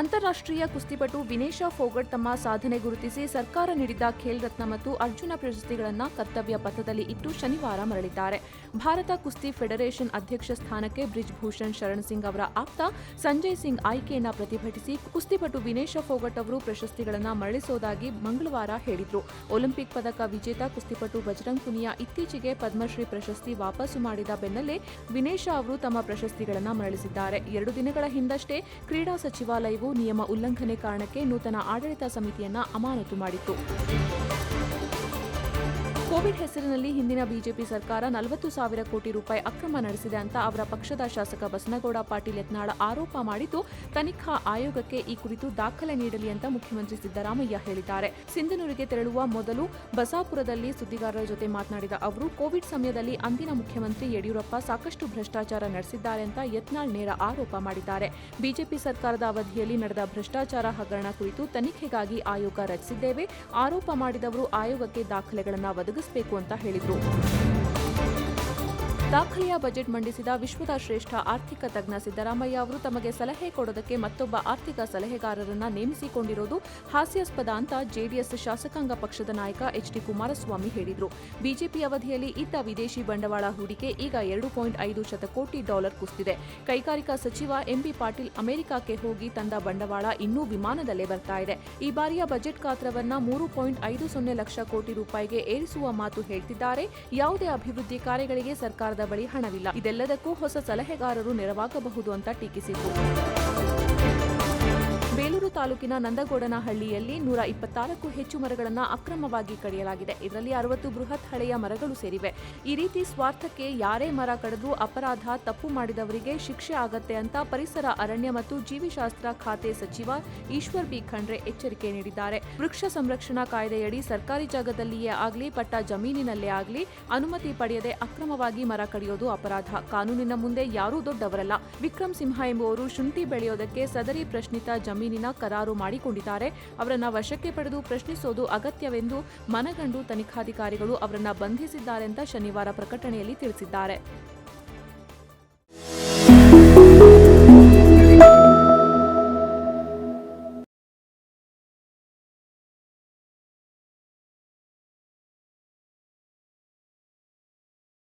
ಅಂತಾರಾಷ್ಟ್ರೀಯ ಕುಸ್ತಿಪಟು ವಿನೇಶ ಫೋಗಟ್ ತಮ್ಮ ಸಾಧನೆ ಗುರುತಿಸಿ ಸರ್ಕಾರ ನೀಡಿದ್ದ ಖೇಲ್ ರತ್ನ ಮತ್ತು ಅರ್ಜುನ ಪ್ರಶಸ್ತಿಗಳನ್ನು ಕರ್ತವ್ಯ ಪಥದಲ್ಲಿ ಇಟ್ಟು ಶನಿವಾರ ಮರಳಿದ್ದಾರೆ. ಭಾರತ ಕುಸ್ತಿ ಫೆಡರೇಷನ್ ಅಧ್ಯಕ್ಷ ಸ್ಥಾನಕ್ಕೆ ಬ್ರಿಜ್ ಭೂಷಣ್ ಶರಣ್ ಸಿಂಗ್ ಅವರ ಆಪ್ತ ಸಂಜಯ್ ಸಿಂಗ್ ಆಯ್ಕೆಯನ್ನು ಪ್ರತಿಭಟಿಸಿ ಕುಸ್ತಿಪಟು ವಿನೇಶ ಫೋಗಟ್ ಅವರು ಪ್ರಶಸ್ತಿಗಳನ್ನು ಮರಳಿಸೋದಾಗಿ ಮಂಗಳವಾರ ಹೇಳಿದ್ರು. ಒಲಿಂಪಿಕ್ ಪದಕ ವಿಜೇತ ಕುಸ್ತಿಪಟು ಬಜರಂಗ್ ಪುನಿಯಾ ಇತ್ತೀಚೆಗೆ ಪದ್ಮಶ್ರೀ ಪ್ರಶಸ್ತಿ ವಾಪಸ್ಸು ಮಾಡಿದ ಬೆನ್ನಲ್ಲೇ ವಿನೇಶಾ ಅವರು ತಮ್ಮ ಪ್ರಶಸ್ತಿಗಳನ್ನು ಮರಳಿಸಿದ್ದಾರೆ. ಎರಡು ದಿನಗಳ ಹಿಂದಷ್ಟೇ ಕ್ರೀಡಾ ಸಚಿವಾಲಯವು ನಿಯಮ ಉಲ್ಲಂಘನೆ ಕಾರಣಕ್ಕೆ ನೂತನ ಆಡಳಿತ ಸಮಿತಿಯನ್ನ ಅಮಾನತು ಮಾಡಿತ್ತು. ಕೋವಿಡ್ ಹೆಸರಿನಲ್ಲಿ ಹಿಂದಿನ ಬಿಜೆಪಿ ಸರ್ಕಾರ ನಲವತ್ತು ಸಾವಿರ ಕೋಟಿ ರೂಪಾಯಿ ಅಕ್ರಮ ನಡೆಸಿದೆ ಅಂತ ಅವರ ಪಕ್ಷದ ಶಾಸಕ ಬಸನಗೌಡ ಪಾಟೀಲ್ ಯತ್ನಾಳ ಆರೋಪ ಮಾಡಿದ್ದು, ತನಿಖಾ ಆಯೋಗಕ್ಕೆ ಈ ಕುರಿತು ದಾಖಲೆ ನೀಡಲಿ ಅಂತ ಮುಖ್ಯಮಂತ್ರಿ ಸಿದ್ದರಾಮಯ್ಯ ಹೇಳಿದ್ದಾರೆ. ಸಿಂಧನೂರಿಗೆ ತೆರಳುವ ಮೊದಲು ಬಸಾಪುರದಲ್ಲಿ ಸುದ್ದಿಗಾರರ ಜೊತೆ ಮಾತನಾಡಿದ ಅವರು, ಕೋವಿಡ್ ಸಮಯದಲ್ಲಿ ಅಂದಿನ ಮುಖ್ಯಮಂತ್ರಿ ಯಡಿಯೂರಪ್ಪ ಸಾಕಷ್ಟು ಭ್ರಷ್ಟಾಚಾರ ನಡೆಸಿದ್ದಾರೆ ಅಂತ ಯತ್ನಾಳ್ ನೇರ ಆರೋಪ ಮಾಡಿದ್ದಾರೆ. ಬಿಜೆಪಿ ಸರ್ಕಾರದ ಅವಧಿಯಲ್ಲಿ ನಡೆದ ಭ್ರಷ್ಟಾಚಾರ ಹಗರಣ ಕುರಿತು ತನಿಖೆಗಾಗಿ ಆಯೋಗ ರಚಿಸಿದ್ದೇವೆ. ಆರೋಪ ಮಾಡಿದವರು ಆಯೋಗಕ್ಕೆ ದಾಖಲೆಗಳನ್ನು ಒದಗಿಸಬೇಕು ಅಂತ ಹೇಳಿದರು ದಾಖಲೆಯ ಬಜೆಟ್ ಮಂಡಿಸಿದ ವಿಶ್ವದ ಶ್ರೇಷ್ಠ ಆರ್ಥಿಕ ತಜ್ಞ ಸಿದ್ದರಾಮಯ್ಯ ಅವರು ತಮಗೆ ಸಲಹೆ ಕೊಡೋದಕ್ಕೆ ಮತ್ತೊಬ್ಬ ಆರ್ಥಿಕ ಸಲಹೆಗಾರರನ್ನ ನೇಮಿಸಿಕೊಂಡಿರೋದು ಹಾಸ್ಯಾಸ್ಪದ ಅಂತ ಜೆಡಿಎಸ್ ಶಾಸಕಾಂಗ ಪಕ್ಷದ ನಾಯಕ ಎಚ್ ಡಿ ಕುಮಾರಸ್ವಾಮಿ ಹೇಳಿದರು. ಬಿಜೆಪಿ ಅವಧಿಯಲ್ಲಿ ಇದ್ದ ವಿದೇಶಿ ಬಂಡವಾಳ ಹೂಡಿಕೆ ಈಗ ಎರಡು ಪಾಯಿಂಟ್ ಐದು ಶತಕೋಟಿ ಡಾಲರ್ ಕುಸಿದಿದೆ. ಕೈಗಾರಿಕಾ ಸಚಿವ ಎಂಬಿ ಪಾಟೀಲ್ ಅಮೆರಿಕಕ್ಕೆ ಹೋಗಿ ತಂದ ಬಂಡವಾಳ ಇನ್ನೂ ವಿಮಾನದಲ್ಲೇ ಬರ್ತಾ ಇದೆ. ಈ ಬಾರಿಯ ಬಜೆಟ್ ಗಾತ್ರವನ್ನ ಮೂರು ಪಾಯಿಂಟ್ ಐದು ಸೊನ್ನೆ ಲಕ್ಷ ಕೋಟಿ ರೂಪಾಯಿಗೆ ಏರಿಸುವ ಮಾತು ಹೇಳ್ತಿದ್ದಾರೆ. ಯಾವುದೇ ಅಭಿವೃದ್ಧಿ ಕಾರ್ಯಗಳಿಗೆ ಸರ್ಕಾರದ ಬಳಿ ಹಣವಿಲ್ಲ. ಇದೆಲ್ಲದಕ್ಕೂ ಹೊಸ ಸಲಹೆಗಾರರು ನೆರವಾಗಬಹುದು ಅಂತ ಟೀಕಿಸಿದರು. ಬೇಲೂರು ತಾಲೂಕಿನ ನಂದಗೋಡನಹಳ್ಳಿಯಲ್ಲಿ ನೂರ ಇಪ್ಪತ್ತಾರಕ್ಕೂ ಹೆಚ್ಚು ಮರಗಳನ್ನು ಅಕ್ರಮವಾಗಿ ಕಡಿಯಲಾಗಿದೆ. ಇದರಲ್ಲಿ ಅರವತ್ತು ಬೃಹತ್ ಹಳೆಯ ಮರಗಳು ಸೇರಿವೆ. ಈ ರೀತಿ ಸ್ವಾರ್ಥಕ್ಕೆ ಯಾರೇ ಮರ ಕಡಿದ್ರೂ ಅಪರಾಧ, ತಪ್ಪು ಮಾಡಿದವರಿಗೆ ಶಿಕ್ಷೆ ಆಗತ್ತೆ ಅಂತ ಪರಿಸರ, ಅರಣ್ಯ ಮತ್ತು ಜೀವಿಶಾಸ್ತ್ರ ಖಾತೆ ಸಚಿವ ಈಶ್ವರ್ ಬಿ. ಖಂಡ್ರೆ ಎಚ್ಚರಿಕೆ ನೀಡಿದ್ದಾರೆ. ವೃಕ್ಷ ಸಂರಕ್ಷಣಾ ಕಾಯ್ದೆಯಡಿ ಸರ್ಕಾರಿ ಜಾಗದಲ್ಲಿಯೇ ಆಗಲಿ, ಪಟ್ಟ ಜಮೀನಿನಲ್ಲೇ ಆಗಲಿ ಅನುಮತಿ ಪಡೆಯದೆ ಅಕ್ರಮವಾಗಿ ಮರ ಕಡಿಯೋದು ಅಪರಾಧ. ಕಾನೂನಿನ ಮುಂದೆ ಯಾರೂ ದೊಡ್ಡವರಲ್ಲ. ವಿಕ್ರಮ್ ಸಿಂಹ ಎಂಬುವರು ಶುಂಠಿ ಬೆಳೆಯೋದಕ್ಕೆ ಸದರಿ ಪ್ರಶ್ನಿತ ಜಮೀನಿನ ಕರಾರು ಮಾಡಿಕೊಂಡಿದ್ದಾರೆ. ಅವರನ್ನ ವಶಕ್ಕೆ ಪಡೆದು ಪ್ರಶ್ನಿಸೋದು ಅಗತ್ಯವೆಂದು ಮನಗಂಡು ತನಿಖಾಧಿಕಾರಿಗಳು ಅವರನ್ನು ಬಂಧಿಸಿದ್ದಾರೆ ಅಂತ ಶನಿವಾರ ಪ್ರಕಟಣೆಯಲ್ಲಿ ತಿಳಿಸಿದ್ದಾರೆ.